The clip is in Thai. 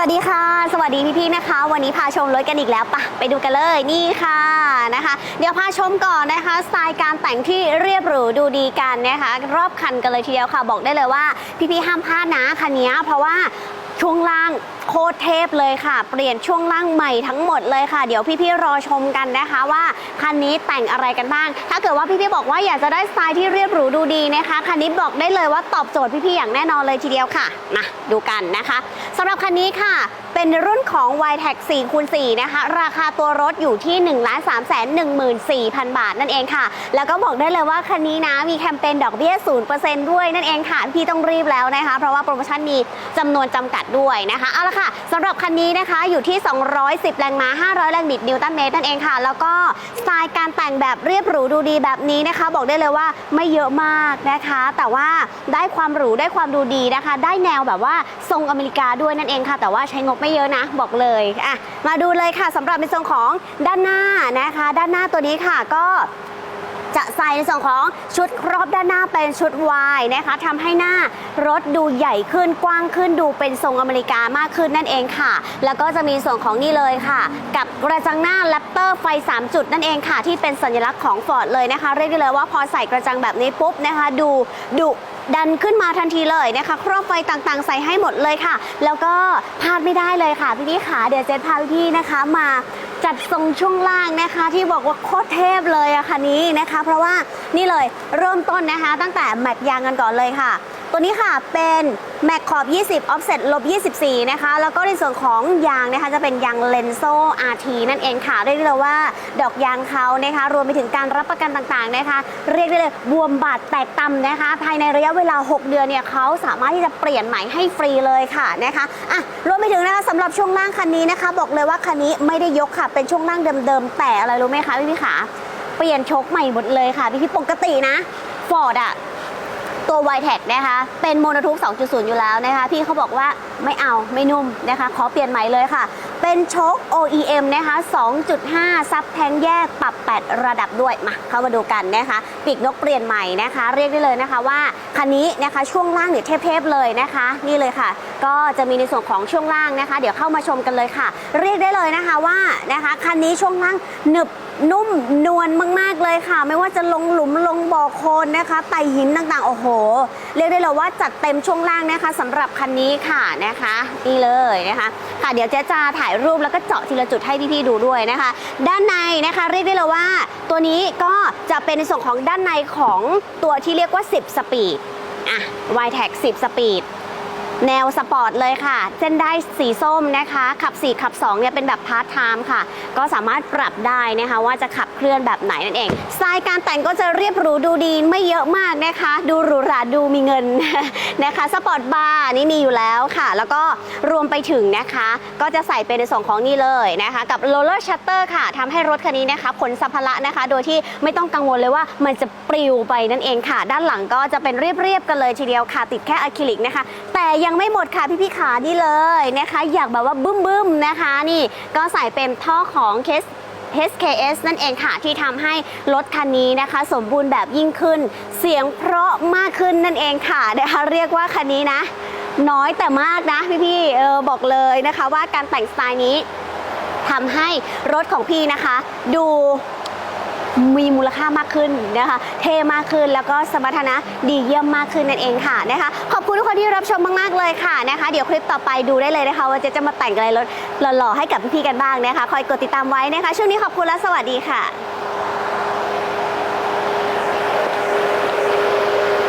วัสดีค่ะ สวัสดีพี่ๆนะคะ วันนี้พาชมรถกันอีกแล้วปะไปดูกันเลยนี่ค่ะนะคะ เดี๋ยวพาชมก่อนนะคะสไตล์การแต่งที่เรียบหรูดูดีกันนะคะ รอบคันกันเลยทีเดียวค่ะ บอกได้เลยว่าพี่ๆห้ามพลาดนะคันนี้เพราะว่า ช่วงล่างโคตรเทพเลยค่ะ เปลี่ยนช่วงล่างใหม่ทั้งหมดเลยค่ะ เดี๋ยวพี่ๆรอชมกันนะคะว่าคันนี้แต่งอะไรกันบ้าง ถ้าเกิดว่าพี่ๆบอกว่าอยากจะได้สไตล์ที่เรียบหรูดูดีนะคะ คันนี้บอกได้เลยว่าตอบโจทย์พี่ๆอย่างแน่นอนเลยทีเดียวค่ะมาดูกันนะคะสำหรับคันนี้ค่ะเป็นรุ่นของ y t e c 4คูณ4นะคะ ราคาตัวรถอยู่ที่ 1 3 1 4 0 0 0 บาทนั่นเองค่ะ แล้วก็บอกได้เลยว่าคันนี้นะมีแคมเปญดอกเบี้ย0%ด้วยนั่นเองค่ะ พี่ต้องรีบแล้วนะคะ เพราะว่าโปรโมชั่นมีจำนวนจำกัดด้วยนะคะเอาละค่ะสำหรับคันนี้นะคะอยู่ที่ 210 แรงม้า 500 แรงบิดนิวตันเมตรนั่นเองค่ะ แล้วก็สไตล์การแต่งแบบเรียบหรูดูดีแบบนี้นะคะ บอกได้เลยว่าไม่เยอะมากนะคะ แต่ว่าได้ความหรูได้ความดูดีนะคะ ได้แนวแบบว่าทรงอเมริกาด้วยนั่นเองค่ะ แต่ว่าใช้งบไม่เยอะนะบอกเลยอะมาดูเลยค่ะสำหรับในส่วนของด้านหน้านะคะ ด้านหน้าตัวนี้ค่ะก็ จะใส่ในส่วนของชุดครอบด้านหน้าเป็นชุดวายนะคะทำให้หน้ารถดูใหญ่ขึ้นกว้างขึ้นดูเป็นทรงอเมริกามากขึ้นนั่นเองค่ะ แล้วก็จะมีส่วนของนี่เลยค่ะ กับกระจังหน้าแรปเตอร์ไฟ 3 จุดนั่นเองค่ะ ที่เป็นสัญลักษณ์ของฟอร์ดเลยนะคะ เรียกได้เลยว่าพอใส่กระจังแบบนี้ปุ๊บนะคะ ดูดุดันขึ้นมาทันทีเลยนะคะ ครอบไฟต่างๆ ใส่ให้หมดเลยค่ะ แล้วก็พลาดไม่ได้เลยค่ะพี่พี่ขาเดี๋ยวเจนพาพี่นะคะมา จัดทรงช่วงล่างนะคะ ที่บอกว่าโคตรเทพเลยอะคันนี้นะคะ เพราะว่านี่เลยเริ่มต้นนะคะ ตั้งแต่แม็กยางกันก่อนเลยค่ะ ตัวนี้ค่ะเป็นแม็กขอบ 20 offset ลบ 24 นะคะ แล้วก็ในส่วนของยางนะคะ จะเป็นยางเลนโซ RT นั่นเองค่ะ เรียกได้เลยว่า ดอกยางเขานะคะ รวมไปถึงการรับประกันต่างๆนะคะ เรียกได้เลยบวมบาดแตกต่ำนะคะ ภายในระยะเวลา 6 เดือนเนี่ยเขาสามารถที่จะเปลี่ยนใหม่ให้ฟรีเลยค่ะนะคะอะรวมไปถึงนะคะสำหรับช่วงล่างคันนี้นะคะ บอกเลยว่าคันนี้ไม่ได้ยกค่ะ เป็นช่วงล่างเดิมๆแต่อะไรรู้ไหมคะพี่พี่ขาเปลี่ยนโชคใหม่หมดเลยค่ะพี่พี่ปกตินะฟอร์ดอะ ตัว y t e c นะคะ เป็นโมโนทูป2.0 อยู่แล้วนะคะ พี่เขาบอกว่าไม่เอาไม่นุ่มนะคะ ขอเปลี่ยนใหม่เลยค่ะ เป็นโชค OEM นะคะ 2.5 ซับแทงแยกปรับ 8 ระดับด้วย มาเข้ามาดูกันนะคะ ปีกนกเปลี่ยนใหม่นะคะ เรียกได้เลยนะคะว่าคันนี้นะคะช่วงล่างเนี่ยเทพๆเลยนะคะ นี่เลยค่ะ ก็จะมีในส่วนของช่วงล่างนะคะ เดี๋ยวเข้ามาชมกันเลยค่ะ เรียกได้เลยนะคะว่านะคะคันนี้ช่วงล่างหนึบนุ่มนวลมาก ค่ะ ไม่ว่าจะลงหลุมลงบ่อโคลนนะคะไต่หินต่างๆ โอ้โห เรียกได้เลยว่าจัดเต็มช่วงล่างนะคะสำหรับคันนี้ค่ะนะคะนี่เลยนะคะ ค่ะเดี๋ยวเจ๊จะถ่ายรูปแล้วก็เจาะทีละจุดให้พี่ๆดูด้วยนะคะ ด้านในนะคะเรียกได้เลยว่า ตัวนี้ก็จะเป็นในส่วนของด้านในของตัวที่เรียกว่า 10 สปีดอะ y t e c 10 สปีด แนวสปอร์ตเลยค่ะ เส้นได้สีส้มนะคะ ขับ 4 ขับ2เนี่ยเป็นแบบพาร์ทไทม์ค่ะ ก็สามารถปรับได้นะคะว่าจะขับเคลื่อนแบบไหนนั่นเอง สไตล์การแต่งก็จะเรียบหรูดูดีไม่เยอะมากนะคะ ดูหรูหราดูมีเงินนะคะสปอร์ตบาร์นี่มีอยู่แล้วค่ะ แล้วก็รวมไปถึงนะคะ ก็จะใส่เป็นในส่วนของนี่เลยนะคะ กับโรลเลอร์ชัตเตอร์ค่ะทำให้รถคันนี้นะคะขนสัมภาระนะคะ โดยที่ไม่ต้องกังวลเลยว่ามันจะปลิวไปนั่นเองค่ะ ด้านหลังก็จะเป็นเรียบๆกันเลยทีเดียวค่ะติดแค่อะคริลิกนะคะ แต่ยังังไม่หมดค่ะพี่ๆขานี่เลยนะคะ อยากแบบว่าบึ้มๆนะคะ นี่ก็ใส่เป็นท่อของเคส HKS นั่นเองค่ะ ที่ทำให้รถคันนี้นะคะ สมบูรณ์แบบยิ่งขึ้น เสียงเพราะมากขึ้นนั่นเองค่ะนะคะเรียกว่าคันนี้นะ น้อยแต่มากนะพี่ๆเออบอกเลยนะคะว่าการแต่งสไตล์นี้ทำให้รถของพี่นะคะ ดู มีมูลค่ามากขึ้นนะคะ เท่มากขึ้นแล้วก็สมรรถนะดีเยี่ยมมากขึ้นนั่นเองค่ะนะคะ ขอบคุณทุกคนที่รับชมมากๆเลยค่ะนะคะ เดี๋ยวคลิปต่อไปดูได้เลยนะคะ ว่าจะจะมาแต่งอะไรรถหล่อๆให้กับพี่ๆกันบ้างนะคะ คอยกดติดตามไว้นะคะ ช่วงนี้ขอบคุณและสวัสดีค่ะ